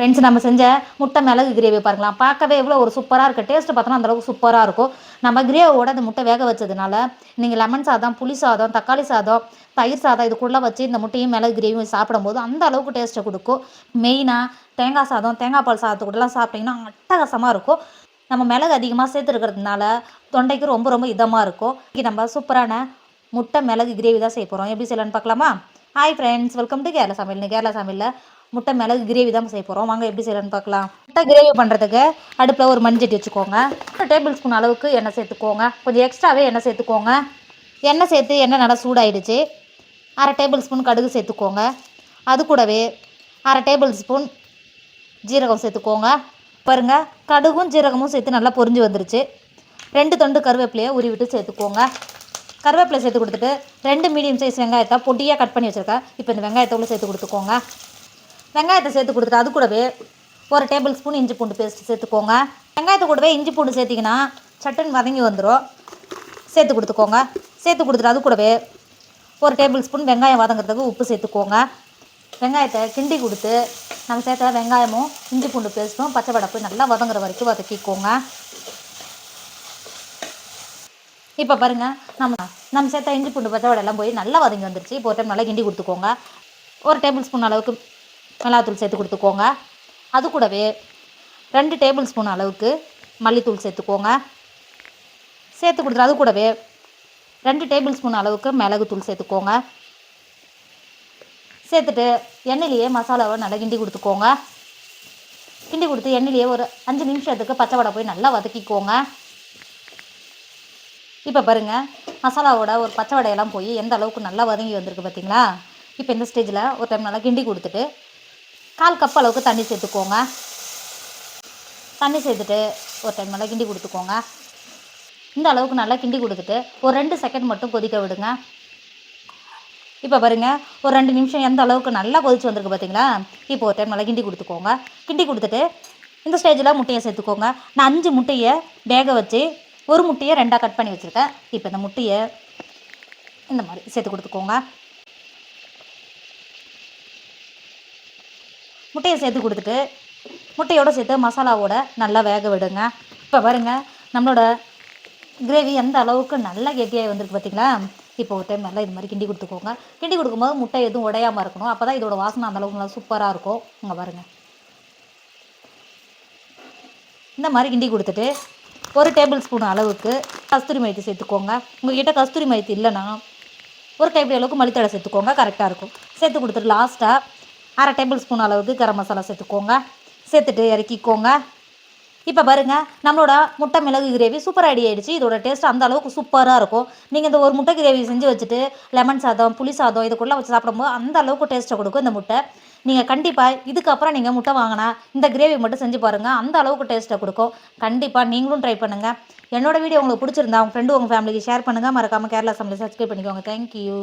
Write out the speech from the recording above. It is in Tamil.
ஃப்ரெண்ட்ஸ் நம்ம செஞ்ச முட்டை மிளகு கிரேவி பாருங்களாம் பார்க்கவே எவ்வளோ ஒரு சூப்பராக இருக்குது டேஸ்ட்டு பார்த்தோன்னா அந்தளவுக்கு சூப்பராக இருக்கும். நம்ம கிரேவியோட அந்த முட்டை வேக வச்சதுனால நீங்கள் லெமன் சாதம் புளி சாதம் தக்காளி சாதம் தயிர் சாதம் இதுக்குள்ளே வச்சு இந்த முட்டையும் மிளகு கிரேவியும் சாப்பிடும்போது அந்த அளவுக்கு டேஸ்ட்டை கொடுக்கும். மெயினாக தேங்காய் சாதம் தேங்காய் பால் சாதத்து கூடலாம் சாப்பிட்டிங்கன்னா அட்டகாசமாக இருக்கும். நம்ம மிளகு அதிகமாக சேர்த்துருக்கிறதுனால தொண்டைக்கு ரொம்ப ரொம்ப இதமாக இருக்கும். இன்றைக்கி நம்ம சூப்பரான முட்டை மிளகு கிரேவி தான் செய்ய போகிறோம் எப்படி செய்யலான்னு பார்க்கலாமா? Hi friends welcome to Kerala Samayal Kerala சமையலில் முட்டை மிளகு கிரேவி தான் செய்ய போகிறோம் வாங்க எப்படி செய்யலான்னு பார்க்கலாம். முட்டை கிரேவி பண்ணுறதுக்கு அடுப்பில் ஒரு மண்சட்டி வச்சுக்கோங்க. ஒரு டேபிள் ஸ்பூன் அளவுக்கு எண்ணெய் சேர்த்துக்கோங்க. கொஞ்சம் எக்ஸ்ட்ராவே எண்ணெய் சேர்த்துக்கோங்க. எண்ணெய் சேர்த்து எண்ணெய் நல்லா சூடாயிடுச்சு. அரை டேபிள் ஸ்பூன் கடுகு சேர்த்துக்கோங்க. அது கூடவே அரை டேபிள் ஸ்பூன் ஜீரகம் சேர்த்துக்கோங்க. பாருங்க கடுகும் ஜீரகமும் சேர்த்து நல்லா பொரிஞ்சு வந்துருச்சு. ரெண்டு தொண்டு கருவேப்பிலையை உருவிட்டு சேர்த்துக்கோங்க. கருவேப்பிலை சேர்த்து கொடுத்துட்டு ரெண்டு மீடியம் சைஸ் வெங்காயத்தை பொடியாக கட் பண்ணி வச்சுருக்கேன். இப்போ இந்த வெங்காயத்தை உள்ள சேர்த்து கொடுத்துக்கோங்க. வெங்காயத்தை சேர்த்து கொடுத்துட்டு அது கூடவே ஒரு டேபிள் ஸ்பூன் இஞ்சி பூண்டு பேஸ்ட் சேர்த்துக்கோங்க. வெங்காயத்தை கூடவே இஞ்சி பூண்டு சேர்த்திங்கன்னா சட்டன் வதங்கி வந்துடும் சேர்த்து கொடுத்துக்கோங்க. சேர்த்து கொடுத்துட்டு அது கூடவே ஒரு டேபிள் ஸ்பூன் வெங்காயம் வதங்குறதுக்கு உப்பு சேர்த்துக்கோங்க. வெங்காயத்தை கிண்டி கொடுத்து நம்ம சேர்த்த வெங்காயமும் இஞ்சி பூண்டு பேஸ்ட்டும் பச்சை வடை போய் நல்லா வதங்குற வரைக்கும் வதக்கிக்கோங்க. இப்போ பாருங்க நம்ம நம்ம சேர்த்த இஞ்சி பூண்டு பச்சை வடை எல்லாம் போய் நல்லா வதங்கி வந்துருச்சு. இப்போ ஒரு டைம் நல்லா கிண்டி கொடுத்துக்கோங்க. ஒரு டேபிள் ஸ்பூன் அளவுக்கு மிளகாத்தூள் சேர்த்து கொடுத்துக்கோங்க. அது கூடவே ரெண்டு டேபிள் ஸ்பூன் அளவுக்கு மல்லித்தூள் சேர்த்துக்கோங்க. சேர்த்து கொடுத்து அது கூடவே ரெண்டு டேபிள் ஸ்பூன் அளவுக்கு மிளகுத்தூள் சேர்த்துக்கோங்க. சேர்த்துட்டு எண்ணெயிலேயே மசாலாவை நல்லா கிண்டி கொடுத்துக்கோங்க. கிண்டி கொடுத்து எண்ணெயிலேயே ஒரு அஞ்சு நிமிஷத்துக்கு பச்சை வடை போய் நல்லா வதக்கிக்கோங்க. இப்போ பாருங்கள் மசாலாவோட ஒரு பச்சை வடையெல்லாம் போய் எந்த அளவுக்கு நல்லா வதங்கி வந்திருக்கு பார்த்தீங்களா இப்போ இந்த ஸ்டேஜில் ஒரு டைம் நல்லா கிண்டி கொடுத்துட்டு கால் கப் அளவுக்கு தண்ணி சேர்த்துக்கோங்க. தண்ணி சேர்த்துட்டு ஒரு டைம் நல்லா கிண்டி கொடுத்துக்கோங்க. இந்த அளவுக்கு நல்லா கிண்டி கொடுத்துட்டு ஒரு ரெண்டு செகண்ட் மட்டும் கொதிக்க விடுங்க. இப்போ பாருங்க ஒரு ரெண்டு நிமிஷம் எந்த அளவுக்கு நல்லா கொதிச்சு வந்திருக்கு பார்த்தீங்களா இப்போ ஒரு டைம் நல்லா கிண்டி கொடுத்துக்கோங்க. கிண்டி கொடுத்துட்டு இந்த ஸ்டேஜில் முட்டையை சேர்த்துக்கோங்க. நான் அஞ்சு முட்டையை வேக வச்சு ஒரு முட்டையை ரெண்டாக கட் பண்ணி வச்சுருக்கேன். இப்போ இந்த முட்டையை இந்த மாதிரி சேர்த்து கொடுத்துக்கோங்க. முட்டையை சேர்த்து கொடுத்துட்டு முட்டையோடு சேர்த்து மசாலாவோட நல்லா வேக விடுங்க. இப்போ பாருங்க நம்மளோட கிரேவி எந்த அளவுக்கு நல்லா கெட்டியாக வந்திருக்கு பார்த்தீங்களா இப்போ ஒரு டைம் நல்லா இது மாதிரி கிண்டி கொடுத்துக்கோங்க. கிண்டி கொடுக்கும்போது முட்டை எதுவும் உடையாமல் இருக்கணும். அப்போ தான் இதோட வாசனை அந்தளவுக்கு நல்லா சூப்பராக இருக்கும். இங்கே பாருங்கள் இந்த மாதிரி கிண்டி கொடுத்துட்டு ஒரு டேபிள் ஸ்பூன் அளவுக்கு கஸ்தூரி மைத்தி சேர்த்துக்கோங்க. உங்கள்கிட்ட கஸ்தூரி மைத்தி இல்லைன்னா ஒரு கைப்பிடி அளவுக்கு மல்லித்தழை சேர்த்துக்கோங்க. கரெக்டாக இருக்கும். சேர்த்து கொடுத்துட்டு லாஸ்ட்டாக அரை டேபிள் ஸ்பூன் அளவுக்கு கரம் மசாலா சேர்த்துக்கோங்க. சேர்த்துட்டு இறக்கிக்கோங்க. இப்போ பாருங்க நம்மளோட முட்டை மிளகு கிரேவி சூப்பர் ரெடி ஆகிடுச்சு இதோட டேஸ்ட் அந்த அளவுக்கு சூப்பராக இருக்கும். நீங்கள் இந்த ஒரு முட்டை கிரேவி செஞ்சு வச்சுட்டு லெமன் சாதம் புளி சாதம் இதுக்குள்ளே வச்சு சாப்பிடும்போது அந்த அளவுக்கு டேஸ்ட்டை கொடுக்கும் இந்த முட்டை. நீங்கள் கண்டிப்பாக இதுக்கப்புறம் நீங்கள் முட்டை வாங்கினா இந்த கிரேவி மட்டும் செஞ்சு பாருங்கள் அந்த அளவுக்கு டேஸ்ட்டை கொடுக்கும். கண்டிப்பாக நீங்களும் ட்ரை பண்ணுங்கள் என்னோடய வீடியோ உங்களுக்கு பிடிச்சிருந்தா உங்கள் ஃப்ரெண்டு உங்கள் ஃபேமிலிக்கு ஷேர் பண்ணுங்கள் மறக்காமல் கேரளா சமையல் சப்ஸ்கிரைப் பண்ணிக்கோங்க. தேங்க்யூ